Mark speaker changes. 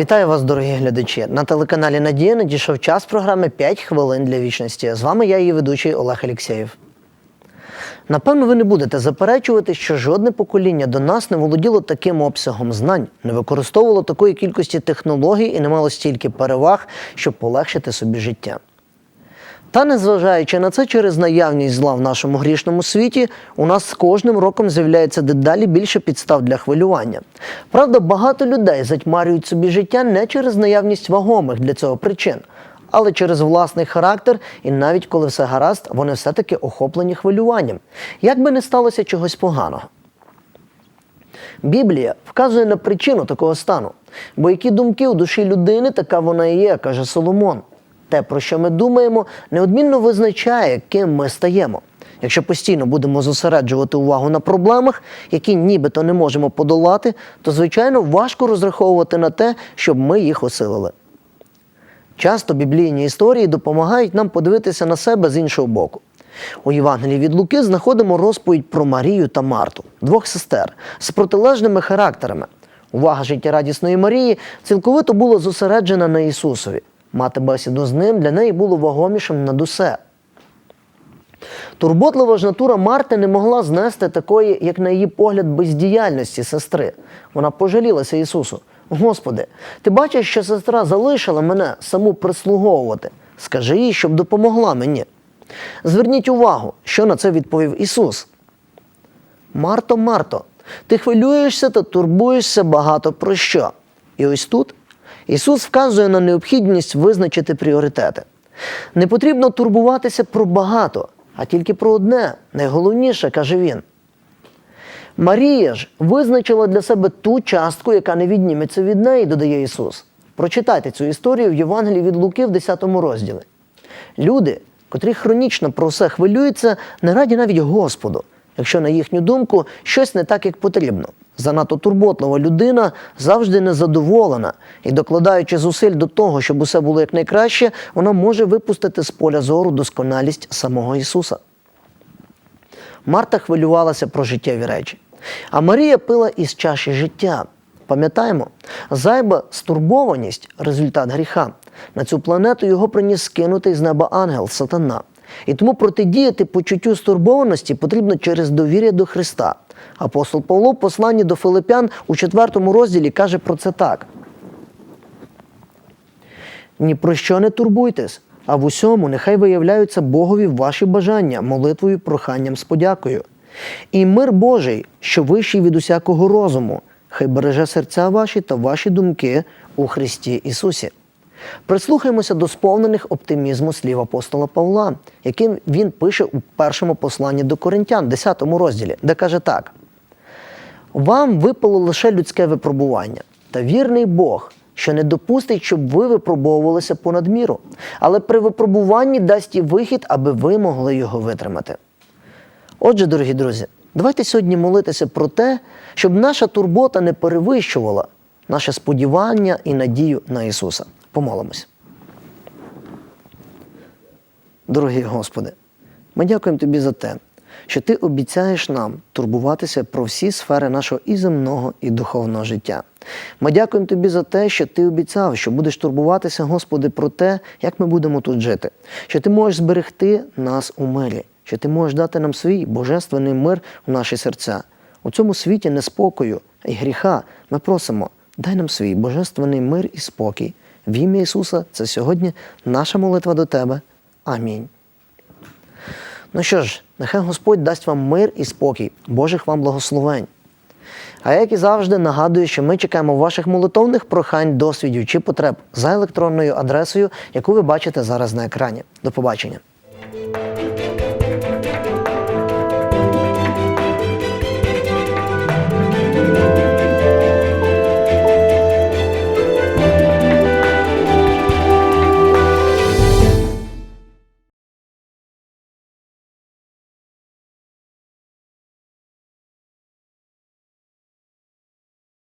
Speaker 1: Вітаю вас, дорогі глядачі. На телеканалі Надія надійшов час програми «5 хвилин для вічності. З вами я, її ведучий Олег Алєксєєв. Напевно, ви не будете заперечувати, що жодне покоління до нас не володіло таким обсягом знань, не використовувало такої кількості технологій і не мало стільки переваг, щоб полегшити собі життя. Та незважаючи на це, через наявність зла в нашому грішному світі, у нас з кожним роком з'являється дедалі більше підстав для хвилювання. Правда, багато людей затьмарюють собі життя не через наявність вагомих для цього причин, але через власний характер, і навіть коли все гаразд, вони все-таки охоплені хвилюванням, як би не сталося чогось поганого. Біблія вказує на причину такого стану, бо які думки у душі людини, така вона і є, каже Соломон. Те, про що ми думаємо, неодмінно визначає, ким ми стаємо. Якщо постійно будемо зосереджувати увагу на проблемах, які нібито не можемо подолати, то звичайно важко розраховувати на те, щоб ми їх осилили. Часто біблійні історії допомагають нам подивитися на себе з іншого боку. У Євангелії від Луки знаходимо розповідь про Марію та Марту, двох сестер з протилежними характерами. Увага життєрадісної Марії цілковито була зосереджена на Ісусові. Мати бесіду з ним для неї було вагомішим над усе. Турботлива ж натура Марти не могла знести такої, як на її погляд, бездіяльності сестри. Вона пожалілася Ісусу. Господи, ти бачиш, що сестра залишила мене саму прислуговувати. Скажи їй, щоб допомогла мені. Зверніть увагу, що на це відповів Ісус. Марто, Марто, ти хвилюєшся та турбуєшся багато про що. І ось тут Ісус вказує на необхідність визначити пріоритети. Не потрібно турбуватися про багато, а тільки про одне, найголовніше, каже він. Марія ж визначила для себе ту частку, яка не відніметься від неї, додає Ісус. Прочитайте цю історію в Євангелії від Луки в 10 розділі. Люди, котрі хронічно про все хвилюються, не раді навіть Господу, якщо, на їхню думку, щось не так, як потрібно. Занадто турботлива людина завжди незадоволена і, докладаючи зусиль до того, щоб усе було якнайкраще, вона може випустити з поля зору досконалість самого Ісуса. Марта хвилювалася про життєві речі, а Марія пила із чаші життя. Пам'ятаємо, зайба стурбованість результат гріха. На цю планету його приніс скинутий з неба ангел сатана. І тому протидіяти почуттю стурбованості потрібно через довір'я до Христа. Апостол Павло в посланні до Филипян у 4 розділі каже про це так. Ні про що не турбуйтесь, а в усьому нехай виявляються Богові ваші бажання, молитвою, проханням з подякою. І мир Божий, що вищий від усякого розуму, хай береже серця ваші та ваші думки у Христі Ісусі. Прислухаємося до сповнених оптимізму слів апостола Павла, яким він пише у першому посланні до Коринтян, 10 розділі, де каже так: Вам випало лише людське випробування, та вірний Бог, що не допустить, щоб ви випробовувалися понад міру, але при випробуванні дасть і вихід, аби ви могли його витримати. Отже, дорогі друзі, давайте сьогодні молитися про те, щоб наша турбота не перевищувала наше сподівання і надію на Ісуса. Помолимось. Дорогий Господи, ми дякуємо Тобі за те, що Ти обіцяєш нам турбуватися про всі сфери нашого і земного, і духовного життя. Ми дякуємо Тобі за те, що Ти обіцяв, що будеш турбуватися, Господи, про те, як ми будемо тут жити, що Ти можеш зберегти нас у мирі, що Ти можеш дати нам свій божественний мир у наші серця. У цьому світі неспокою і гріха ми просимо, дай нам свій божественний мир і спокій. В ім'я Ісуса, це сьогодні наша молитва до Тебе. Амінь. Ну що ж, нехай Господь дасть вам мир і спокій, Божих вам благословень. А як і завжди, нагадую, що ми чекаємо ваших молитовних прохань, досвідів чи потреб за електронною адресою, яку ви бачите зараз на екрані. До побачення.